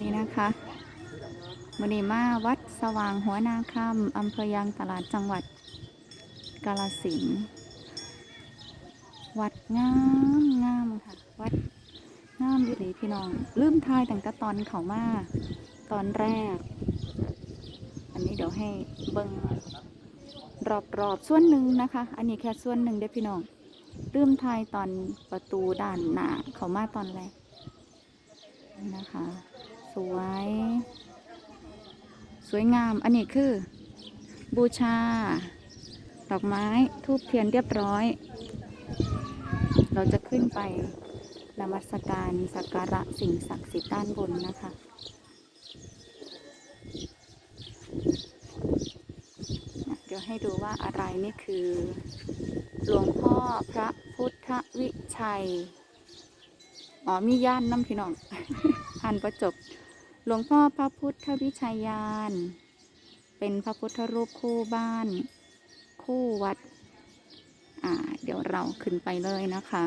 นี่นะคะมณีมาวัดสว่างหัวนาคำอำเภอยางตลาดจังหวัดกาลสินธุ์วัดงามงามค่ะ วัดงามดีหลีพี่น้องลืมทายตั้งแต่ตอนเขามาตอนแรก อันนี้เดี๋ยวให้เบิ้งรอบรอบๆส่วนหนึ่งนะคะ อันนี้แค่ส่วนหนึ่งเด้พี่น้องลืมทายตอนประตูด้านหน้าเขามาตอนแรกนะคะ วย สวยงาม อันนี้คือ บูชา ดอกไม้ทูบเทียนเรียบร้อย เราจะขึ้นไปนมัสการสักการะสิ่งศักดิ์สิทธิ์ด้านบนนะคะเดี๋ยวให้ดูว่าอะไรนี่คือ หลวงพ่อพระพุทธวิชัย อ๋อมีย่านน้ำพี่น้องอ่านประจบ หลวงพ่อพระพุทธวิชัยยาน เป็นพระพุทธรูปคู่บ้าน คู่วัด อ่า เดี๋ยวเราขึ้นไปเลยนะคะ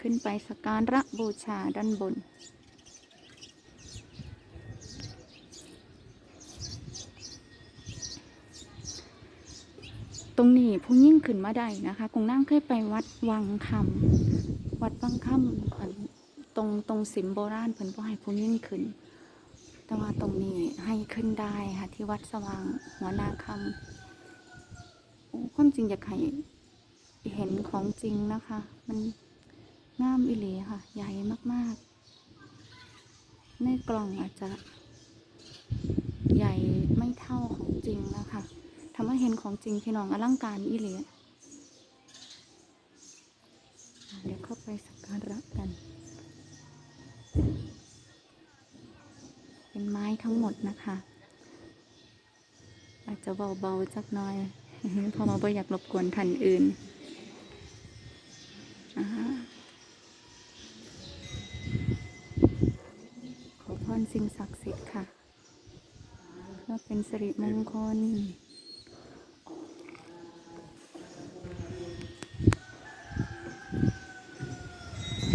ขึ้นไปสักการะบูชาด้านบน ตรงนี้ผู้ยิ่งขึ้นมาได้นะคะคงนั่งเคยไปวัดวังคำวัดวังคำเพิ่น รงตรงสิมโบราณเพิ่นก็ให้ผู้ยิ่งขึ้น แต่ว่าตรงนี้ให้ขึ้นได้ค่ะ ที่วัดสว่างหัวนาคำโอ้ความจริงอยากให้เห็นของจริงนะคะ มันงามอิหลีค่ะ ใหญ่มากๆ ในกล่องอาจจะ ใหญ่ไม่เท่าของจริงนะคะทำให้เห็นของจริงพี่น้องอลังการอิหลีอ่เดี๋ยวเข้าไปสักการะกัน เป็นไม้ทั้งหมดนะคะอาจจะเบาๆจักหน่อยเพราะมาบ่อยากรบกวนท่านอื่นอ่าขอพรสิ่งศักดิ์สิทธิ์ค่ะเพื่อเป็นสิริมงคล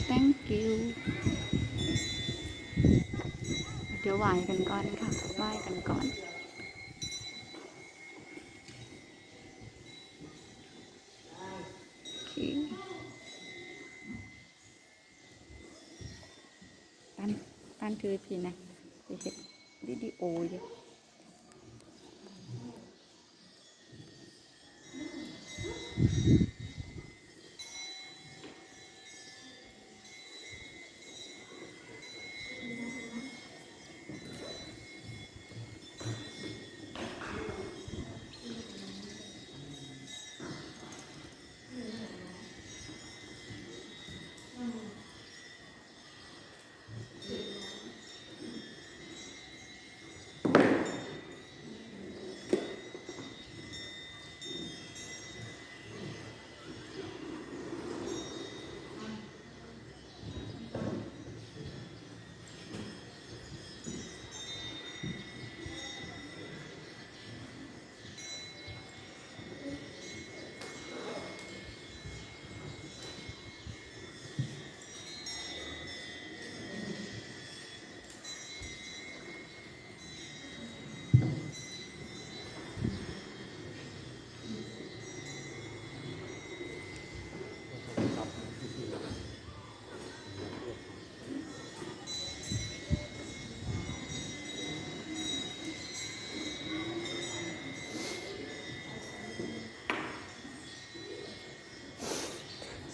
thank you ดี๋ยวไหว้กันก่อนค่ะไหว้กันก่อนโอเคตั้นตั้นถือพี่นะไปเห็ดวิดีโออยู่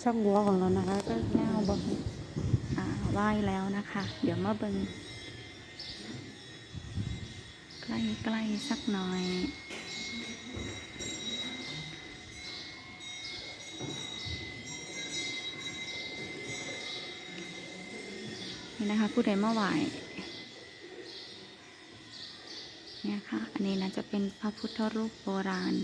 ช่องวัวของเรานะคะ ก็แนวบนอ่าไหวแล้วนะคะ เดี๋ยวมาเบิงใกล้ๆสักหน่อยนี่นะคะผู้ใดมาไหวเนี่ยค่ะ อันนี้นะจะเป็นพระพุทธรูปโบราณ